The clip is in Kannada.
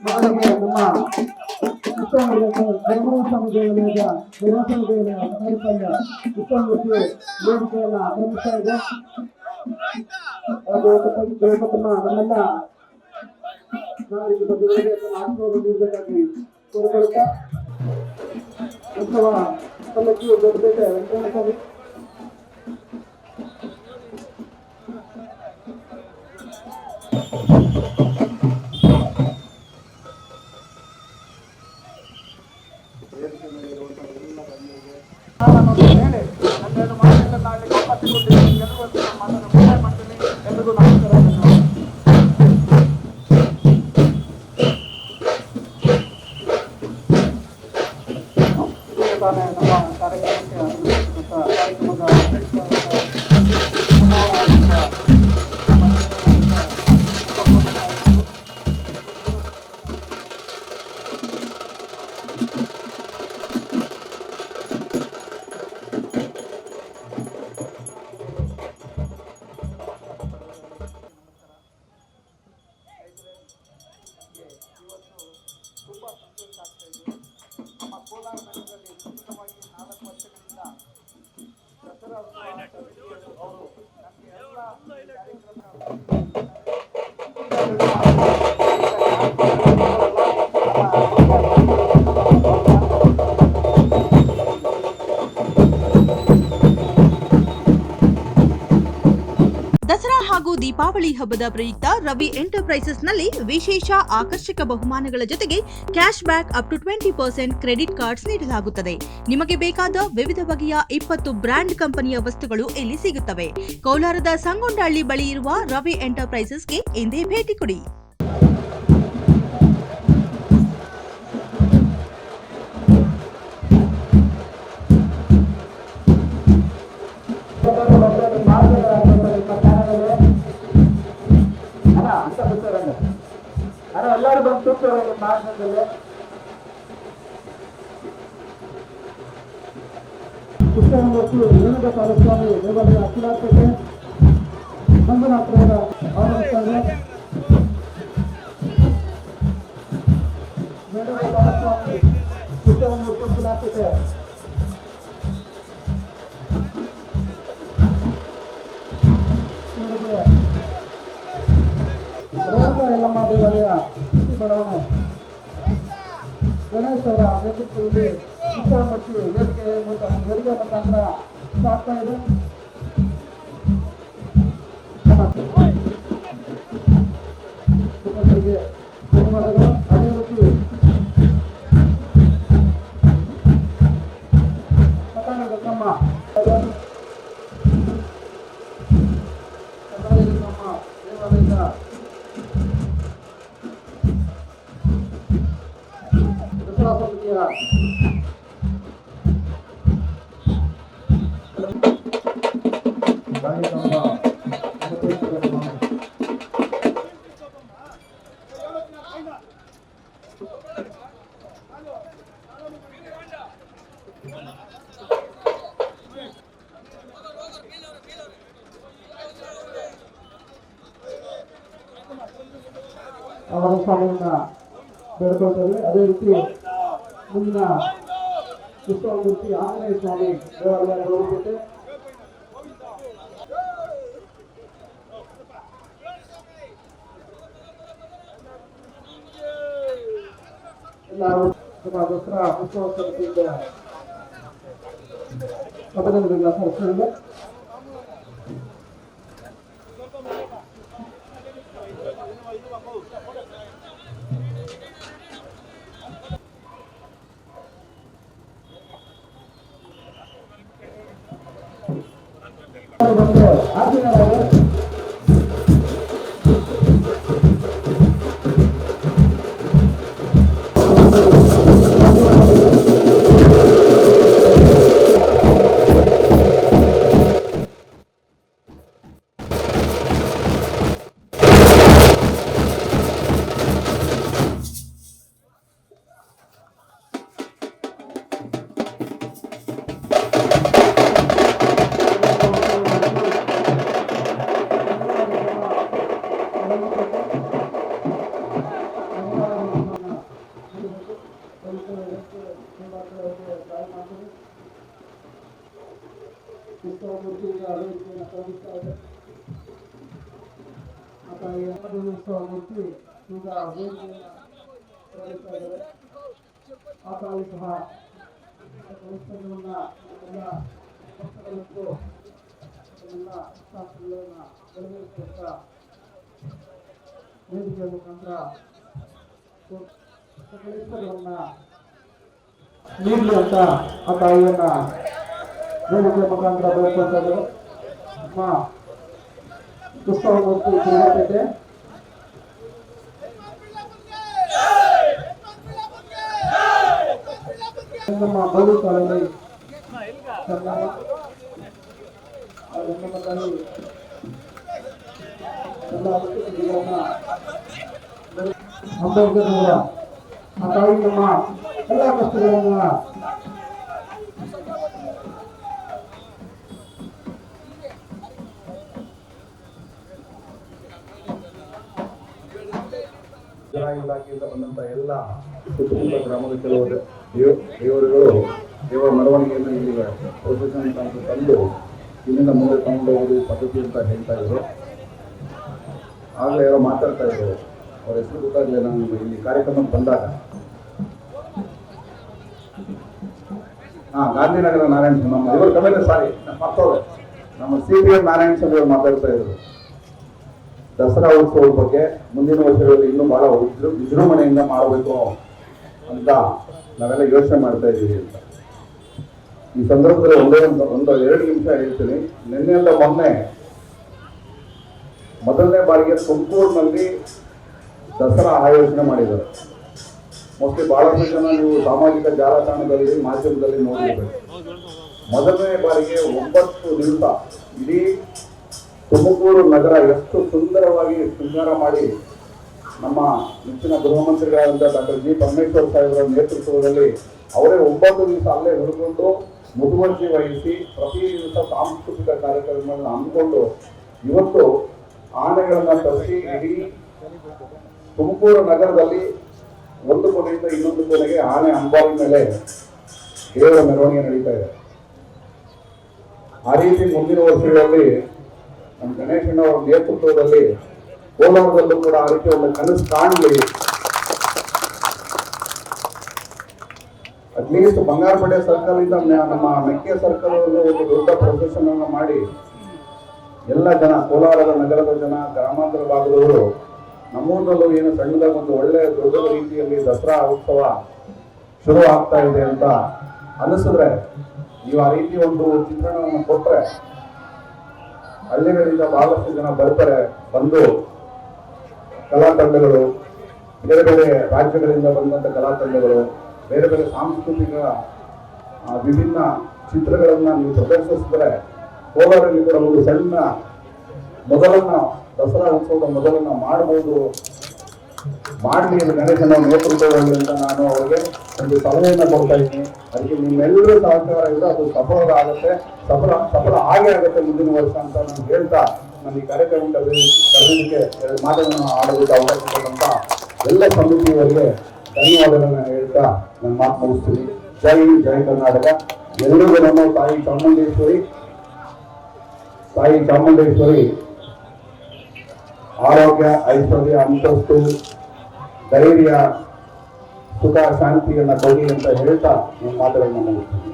ಮೊದಲಿಗೆ ನಮ್ಮ ಧರ್ಮಸ್ಥಳ ಸ್ವಾಮಿ ದೇವಾಲಯದ ದೇವಸ್ಥಾನ ದೇವಾಲಯ ನೀಡಬೇಕಾಗಿ ಕೋರಿಕೊಳ್ಳುತ್ತಾ ಉತ್ಸವ ಪಲ್ಲಕ್ಕಿ ದೊಡ್ಡಪೇಟೆ ವೆಂಕಟೇಶ್ವರ ನಾನು ಹೇಳಿ ಹನ್ನೆರಡು ಮಾಸಗಳ ನಾಳೆ ಒಪ್ಪಂದಗೊಂಡಿದ್ದೇನೆ. ಎಲ್ಲರಿಗೂ ಮಾತನ್ನು ಮುಕ್ತಾಯ ಮಾಡ್ತೀನಿ. ನಮಸ್ಕಾರ ನಮ್ಮ ಕಾರ್ಯಕ್ರಮಕ್ಕೆ Thank you. ದೀಪಾವಳಿ ಹಬ್ಬದ ಪ್ರಯುಕ್ತ ರವಿ ಎಂಟರ್ಪ್ರೈಸಸ್ನಲ್ಲಿ ವಿಶೇಷ ಆಕರ್ಷಕ ಬಹುಮಾನಗಳ ಜೊತೆಗೆ cash back up to twenty percent credit cards ನೀಡಲಾಗುತ್ತದೆ. ನಿಮಗೆ ಬೇಕಾದ ವಿವಿಧ ಬಗೆಯ ಇಪ್ಪತ್ತು ಬ್ರ್ಯಾಂಡ್ ಕಂಪನಿಯ ವಸ್ತುಗಳು ಇಲ್ಲಿ ಸಿಗುತ್ತವೆ. ಕೋಲಾರದ ಸಂಗೊಂಡಹಳ್ಳಿ ಬಳಿ ಇರುವ ರವಿ ಎಂಟರ್ಪ್ರೈಸಸ್ಗೆ ಎಂದೇ ಭೇಟಿ ಕೊಡಿ. ಎಲ್ಲರೂ ಬಂದು ಕೂತ್ಕೊಳ್ಳಿ ಮಾರ್ಗದಲ್ಲಿ ಕೃಷ್ಣಮೂರ್ತಿ ವೇಣುಗೋಪಾಲ ಸ್ವಾಮಿ ದೇವಾಲಯ ಅಖಿಲಾತ್ಮಕ ಮಂಜುನಾಥರ ಆಗಮಿಸ್ತಾರೆ ವೇಣುಗೋಪಾಲ ಸ್ವಾಮಿ ಕೃಷ್ಣಮೂರ್ತಿ ಅಖಿಲಾತ್ಮಕ ರೇಣುಕ ಕೃಷಿ ಬಡಾವಣೆ ಗಣೇಶ್ ಅವರ ನೇತೃತ್ವದಲ್ಲಿ ಶಿಕ್ಷಣಮೂರ್ತಿ ವೇದಿಕೆ ಮೂಲಕ ವೇದಿಕೆ ಮುಖಾಂತರ ಸಾಗ್ತಾ ಇದೆ ಮುಖಂಡರಿಗೆ ಧನ್ಯವಾದಗಳು ಅದೇ ರೀತಿ ಮತಾನ ಅವರ ಸ್ವಾಮಿಯನ್ನ ಬೇಡ್ಕೊಳ್ತೇವೆ ಅದೇ ರೀತಿ ಮುಂದಿನ ಕೃಷ್ಣಮೂರ್ತಿ ಆಂಜನೇಯ ಸ್ವಾಮಿ ದೇವಾಲಯ ಅಭಿನಂದನೆಗಳ ಸಲ್ಲಿಸಿದೆ Mustahil alaihi wa sallam. Apa yang perlu mustahil juga alaihi apa usaha Rasulullah Allah Rasulullah Allah Rasulullah Rasulullah ini juga mengandra Rasulullah Nirlata Atayana ವೇದಿಕೆಯ ಮುಖಾಂತರ ಬೆಳೆಸ್ಕೊಳ್ತಾ ಇದ್ದಾರೆ ನಮ್ಮ ನಮ್ಮ ಬದು ಕಾಲದಲ್ಲಿ ಆ ತಾಯಿ ನಮ್ಮ ಎಲ್ಲ ಕಷ್ಟಗಳನ್ನ ಜನ ಇಲಾಖೆಯಿಂದ ಬಂದಂತ ಎಲ್ಲ ಗ್ರಾಮದ ಕೆಲವು ದೇವ ದೇವರುಗಳು, ದೇವರ ಮೆರವಣಿಗೆಯನ್ನು ಇಲ್ಲಿ ಪ್ರೊಸೆಷನ್ ತಂದು ಇಲ್ಲಿಂದ ಮುಂದೆ ತಗೊಂಡು ಹೋಗೋದು ಪದ್ಧತಿ ಅಂತ ಹೇಳ್ತಾ ಇದ್ರು. ಆಗಲೇ ಯಾರೋ ಮಾತಾಡ್ತಾ ಇದ್ರು. ಅವ್ರ ಹೆಸರು ಗೊತ್ತಾಗಲಿಲ್ಲ ನಾನು ಇಲ್ಲಿ ಕಾರ್ಯಕ್ರಮಕ್ಕೆ ಬಂದಾಗ. ಹಾ, ಗಾಂಧಿನಗರ ನಾರಾಯಣ ನಮ್ಮ ಇವರು ಕಮೇಲೆ ಸಾರಿ ಮತ್ತವ್ರೆ ನಮ್ಮ C P M Narayana Swamy ಅವರು ಮಾತಾಡ್ತಾ ಇದ್ರು. ದಸರಾ ಉತ್ಸವದ ಬಗ್ಗೆ ಮುಂದಿನ ವರ್ಷಗಳಲ್ಲಿ ಇನ್ನೂ ಬಹಳ ವಿಜೃ, ವಿಜೃಂಭಣೆಯಿಂದ ಮಾಡಬೇಕು ಅಂತ ನಾವೆಲ್ಲ ಯೋಚನೆ ಮಾಡ್ತಾ ಇದ್ದೀವಿ ಅಂತ. ಈ ಸಂದರ್ಭದಲ್ಲಿ ಒಂದೇ ಒಂದು ಒಂದು ಎರಡು ನಿಮಿಷ ಹೇಳ್ತೀನಿ. ನಿನ್ನೆಯಿಂದ ಮೊನ್ನೆ ಮೊದಲನೇ ಬಾರಿಗೆ ತುಮಕೂರಿನಲ್ಲಿ ದಸರಾ ಆಯೋಜನೆ ಮಾಡಿದ್ದಾರೆ. ಮೋಸ್ಟ್ಲಿ ಬಹಳಷ್ಟು ಜನ ನೀವು ಸಾಮಾಜಿಕ ಜಾಲತಾಣದಲ್ಲಿ ಮಾಧ್ಯಮದಲ್ಲಿ ನೋಡಿರ್ಬೇಕು ಮೊದಲನೇ ಬಾರಿಗೆ ಒಂಬತ್ತು ದಿವಸ ಇಡೀ ತುಮಕೂರು ನಗರ ಎಷ್ಟು ಸುಂದರವಾಗಿ ಶೃಂಗಾರ ಮಾಡಿ ನಮ್ಮ ನೆಚ್ಚಿನ ಗೃಹ ಮಂತ್ರಿಗಳಾದಂಥ ಡಾಕ್ಟರ್ ಜಿ ಪರಮೇಶ್ವರ್ ಸಾಹೇಬರ ನೇತೃತ್ವದಲ್ಲಿ ಅವರೇ ಒಂಬತ್ತು ದಿವಸ ಅಲ್ಲೇ ಉಳ್ಕೊಂಡು ಮುತುವರ್ಜಿ ವಹಿಸಿ ಪ್ರತಿ ದಿವಸ ಸಾಂಸ್ಕೃತಿಕ ಕಾರ್ಯಕ್ರಮಗಳನ್ನು ಹಮ್ಮಿಕೊಂಡು ಇವತ್ತು ಆನೆಗಳನ್ನು ತರಿಸಿ ಇಡೀ ತುಮಕೂರು ನಗರದಲ್ಲಿ ಒಂದು ಕೊನೆಯಿಂದ ಇನ್ನೊಂದು ಕೊನೆಗೆ ಆನೆ ಅಂಬಾರಿ ಮೇಲೆ ದೇವರ ಮೆರವಣಿಗೆ ನಡೀತಾ ಇದೆ. ಆ ರೀತಿ ಮುಂದಿನ ವರ್ಷಗಳಲ್ಲಿ ನಮ್ಮ ಗಣೇಶನವರ ನೇತೃತ್ವದಲ್ಲಿ ಕೋಲಾರದಲ್ಲೂ ಕೂಡ ರೀತಿ ಒಂದು ಕನಸು ಕಾಣಲಿ. ಅಟ್ಲೀಸ್ಟ್ ಬಂಗಾರಪೇಟೆ ಸರ್ಕಲ್ ಇಂದ ನಮ್ಮ ಮೆಕ್ಕೆ ಸರ್ಕಲ್ ಒಂದು ದೊಡ್ಡ ಪ್ರದರ್ಶನ ಮಾಡಿ ಎಲ್ಲ ಜನ, ಕೋಲಾರದ ನಗರದ ಜನ, ಗ್ರಾಮಾಂತರ ಭಾಗದವರು ನಮ್ಮೂರಿನಲ್ಲೂ ಏನು ಸಣ್ಣದಾಗ ಒಂದು ಒಳ್ಳೆ ದೊಡ್ಡ ರೀತಿಯಲ್ಲಿ ದಸರಾ ಉತ್ಸವ ಶುರು ಆಗ್ತಾ ಇದೆ ಅಂತ ಅನಿಸಿದ್ರೆ, ನೀವು ಆ ರೀತಿ ಒಂದು ಚಿತ್ರಣವನ್ನು ಕೊಟ್ರೆ ಹಳ್ಳಿಗಳಿಂದ ಬಹಳಷ್ಟು ಜನ ಬರ್ತಾರೆ, ಬಂದು ಕಲಾ ತಂಡಗಳು ಬೇರೆ ಬೇರೆ ರಾಜ್ಯಗಳಿಂದ ಬಂದಂತ ಕಲಾ ತಂಡಗಳು ಬೇರೆ ಬೇರೆ ಸಾಂಸ್ಕೃತಿಕ ವಿಭಿನ್ನ ಚಿತ್ರಗಳನ್ನು ನೀವು ಪ್ರದರ್ಶಿಸಿದ್ರೆ ಕೋಲಾರಲ್ಲಿ ಕೂಡ ಒಂದು ಸಣ್ಣ ಮೊದಲನ್ನ ದಸರಾ ಉತ್ಸವದ ಮೊದಲನ್ನ ಮಾಡಬಹುದು ಮಾಡಲಿ ಇದು ಗಣೇಶನ ನೇತೃತ್ವದಲ್ಲಿ ಅಂತ ನಾನು ಅವರಿಗೆ ಒಂದು ಸಲಹೆಯನ್ನು ಕೊಡ್ತಾ ಇದ್ದೀನಿ. ಅದಕ್ಕೆ ನಿಮ್ಮೆಲ್ಲರೂ ಸಹಕಾರ ಇದ್ರೆ ಅದು ಸಫಲ ಆಗುತ್ತೆ ಸಫಲ ಸಫಲ ಆಗೇ ಆಗುತ್ತೆ ಮುಂದಿನ ವರ್ಷ ಅಂತ ನಾನು ಹೇಳ್ತಾ ನಾನು ಈ ಕಾರ್ಯಕ್ರಮ ಕರೆಯೋದಕ್ಕೆ ಮಾತುಗಳನ್ನು ಆಡೋದಕ್ಕೆ ಅವಕಾಶ ಕೊಟ್ಟಂತ ಎಲ್ಲ ಸಮಿತಿಯವರಿಗೆ ಧನ್ಯವಾದಗಳನ್ನು ಹೇಳ್ತಾ ನನ್ನ ಮಾತು ಮುಗಿಸ್ತೀನಿ. ಜೈ ಜೈ ಕರ್ನಾಟಕ. ಎಲ್ಲರಿಗೂ ನಮ್ಮ ತಾಯಿ ಚಾಮುಂಡೇಶ್ವರಿ. ತಾಯಿ ಚಾಮುಂಡೇಶ್ವರಿ ಆರೋಗ್ಯ ಐಶ್ವರ್ಯ ಅಂತಸ್ತು ಧೈರ್ಯ ಸುಖ ಶಾಂತಿಯನ್ನು ಕೊಡಿ ಅಂತ ಹೇಳ್ತಾ ನಿಮ್ಮ ಮಾತುಗಳನ್ನು ಮುಗಿಸ್ತೀನಿ.